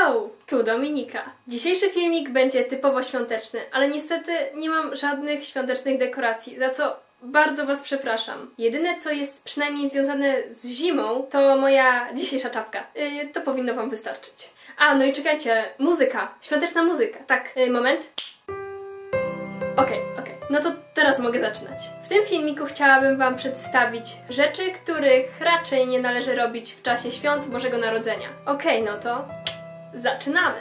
Yo, tu Dominika. Dzisiejszy filmik będzie typowo świąteczny, ale niestety nie mam żadnych świątecznych dekoracji, za co bardzo Was przepraszam. Jedyne, co jest przynajmniej związane z zimą, to moja dzisiejsza czapka. Yy, to powinno Wam wystarczyć. A, no i czekajcie, muzyka, świąteczna muzyka. Tak, yy, moment. Okej, okej. No to teraz mogę zaczynać. W tym filmiku chciałabym Wam przedstawić rzeczy, których raczej nie należy robić w czasie świąt Bożego Narodzenia. Okej, no to zaczynamy!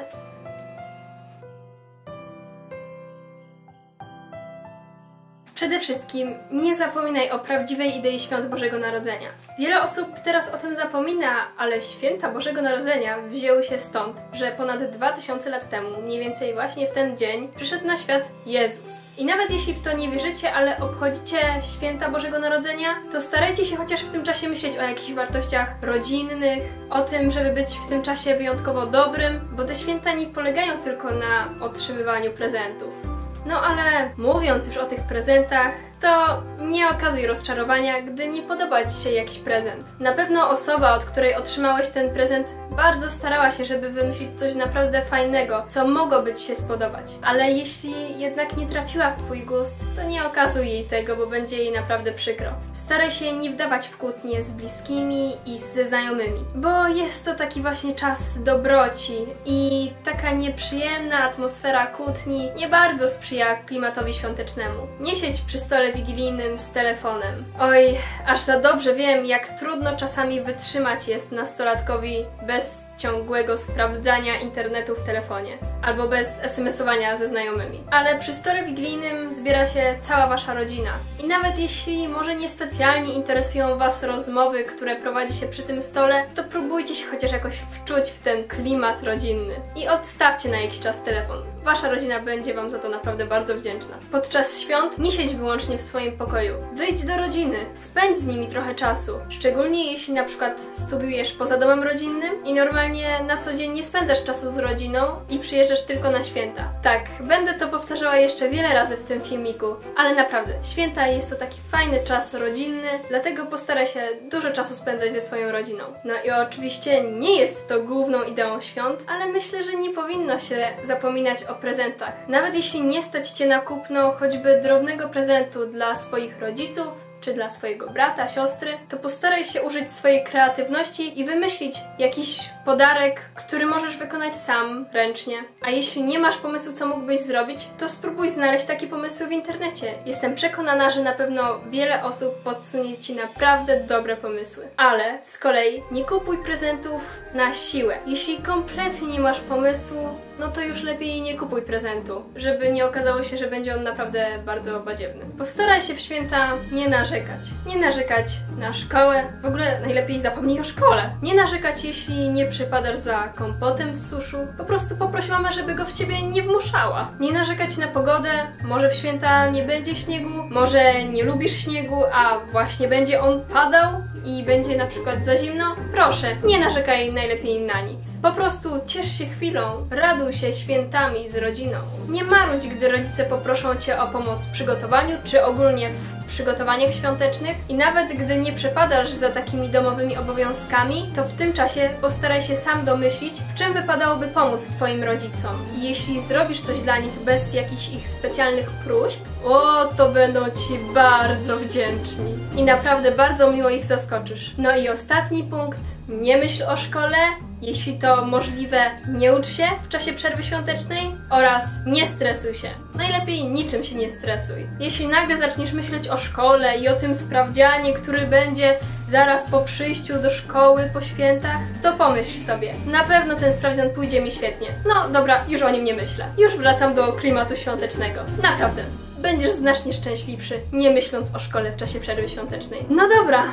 Przede wszystkim nie zapominaj o prawdziwej idei świąt Bożego Narodzenia. Wiele osób teraz o tym zapomina, ale święta Bożego Narodzenia wzięły się stąd, że ponad 2000 lat temu, mniej więcej właśnie w ten dzień, przyszedł na świat Jezus. I nawet jeśli w to nie wierzycie, ale obchodzicie święta Bożego Narodzenia, to starajcie się chociaż w tym czasie myśleć o jakichś wartościach rodzinnych, o tym, żeby być w tym czasie wyjątkowo dobrym, bo te święta nie polegają tylko na otrzymywaniu prezentów. No ale mówiąc już o tych prezentach, to nie okazuj rozczarowania, gdy nie podoba Ci się jakiś prezent. Na pewno osoba, od której otrzymałeś ten prezent, bardzo starała się, żeby wymyślić coś naprawdę fajnego, co mogłoby Ci się spodobać. Ale jeśli jednak nie trafiła w Twój gust, to nie okazuj jej tego, bo będzie jej naprawdę przykro. Staraj się nie wdawać w kłótnie z bliskimi i ze znajomymi, bo jest to taki właśnie czas dobroci i taka nieprzyjemna atmosfera kłótni nie bardzo sprzyja klimatowi świątecznemu. Nie siedź przy stole wigilijnym z telefonem. Oj, aż za dobrze wiem, jak trudno czasami wytrzymać jest nastolatkowi bez ciągłego sprawdzania internetu w telefonie albo bez SMS-owania ze znajomymi. Ale przy stole wigilijnym zbiera się cała wasza rodzina. I nawet jeśli może niespecjalnie interesują was rozmowy, które prowadzi się przy tym stole, to próbujcie się chociaż jakoś wczuć w ten klimat rodzinny. I odstawcie na jakiś czas telefon. Wasza rodzina będzie wam za to naprawdę bardzo wdzięczna. Podczas świąt nie siedź wyłącznie w swoim pokoju. Wyjdź do rodziny, spędź z nimi trochę czasu. Szczególnie jeśli na przykład studiujesz poza domem rodzinnym i normalnie na co dzień nie spędzasz czasu z rodziną i przyjeżdżasz tylko na święta. Tak, będę to powtarzała jeszcze wiele razy w tym filmiku, ale naprawdę, święta jest to taki fajny czas rodzinny, dlatego postaraj się dużo czasu spędzać ze swoją rodziną. No i oczywiście nie jest to główną ideą świąt, ale myślę, że nie powinno się zapominać o prezentach. Nawet jeśli nie stać Cię na kupno choćby drobnego prezentu dla swoich rodziców, czy dla swojego brata, siostry, to postaraj się użyć swojej kreatywności i wymyślić jakiś podarek, który możesz wykonać sam, ręcznie. A jeśli nie masz pomysłu, co mógłbyś zrobić, to spróbuj znaleźć takie pomysły w internecie. Jestem przekonana, że na pewno wiele osób podsunie Ci naprawdę dobre pomysły. Ale z kolei nie kupuj prezentów na siłę. Jeśli kompletnie nie masz pomysłu, no to już lepiej nie kupuj prezentu, żeby nie okazało się, że będzie on naprawdę bardzo badziewny. Postaraj się w święta nie narzekać. Nie narzekać na szkołę, w ogóle najlepiej zapomnij o szkole. Nie narzekać, jeśli nie przypadasz za kompotem z suszu. Po prostu poproś mamę, żeby go w ciebie nie wmuszała. Nie narzekać na pogodę, może w święta nie będzie śniegu, może nie lubisz śniegu, a właśnie będzie on padał i będzie na przykład za zimno. Proszę, nie narzekaj najlepiej na nic. Po prostu ciesz się chwilą, raduj się świętami z rodziną. Nie marudź, gdy rodzice poproszą cię o pomoc w przygotowaniu, czy ogólnie w przygotowaniach świątecznych i nawet gdy nie przepadasz za takimi domowymi obowiązkami, to w tym czasie postaraj się sam domyślić, w czym wypadałoby pomóc Twoim rodzicom. I jeśli zrobisz coś dla nich bez jakichś ich specjalnych próśb, o, to będą Ci bardzo wdzięczni. I naprawdę bardzo miło ich zaskoczysz. No i ostatni punkt. Nie myśl o szkole, jeśli to możliwe, nie ucz się w czasie przerwy świątecznej oraz nie stresuj się. Najlepiej niczym się nie stresuj. Jeśli nagle zaczniesz myśleć o szkole i o tym sprawdzianie, który będzie zaraz po przyjściu do szkoły po świętach, to pomyśl sobie. Na pewno ten sprawdzian pójdzie mi świetnie. No dobra, już o nim nie myślę. Już wracam do klimatu świątecznego. Naprawdę. Będziesz znacznie szczęśliwszy, nie myśląc o szkole w czasie przerwy świątecznej. No dobra,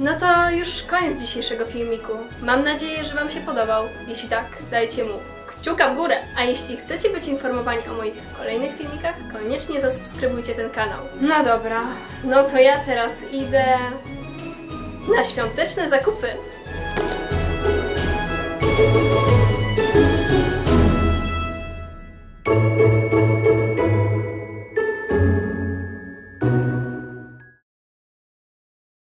no to już koniec dzisiejszego filmiku. Mam nadzieję, że Wam się podobał. Jeśli tak, dajcie mu kciuka w górę. A jeśli chcecie być informowani o moich kolejnych filmikach, koniecznie zasubskrybujcie ten kanał. No dobra, no to ja teraz idę na świąteczne zakupy.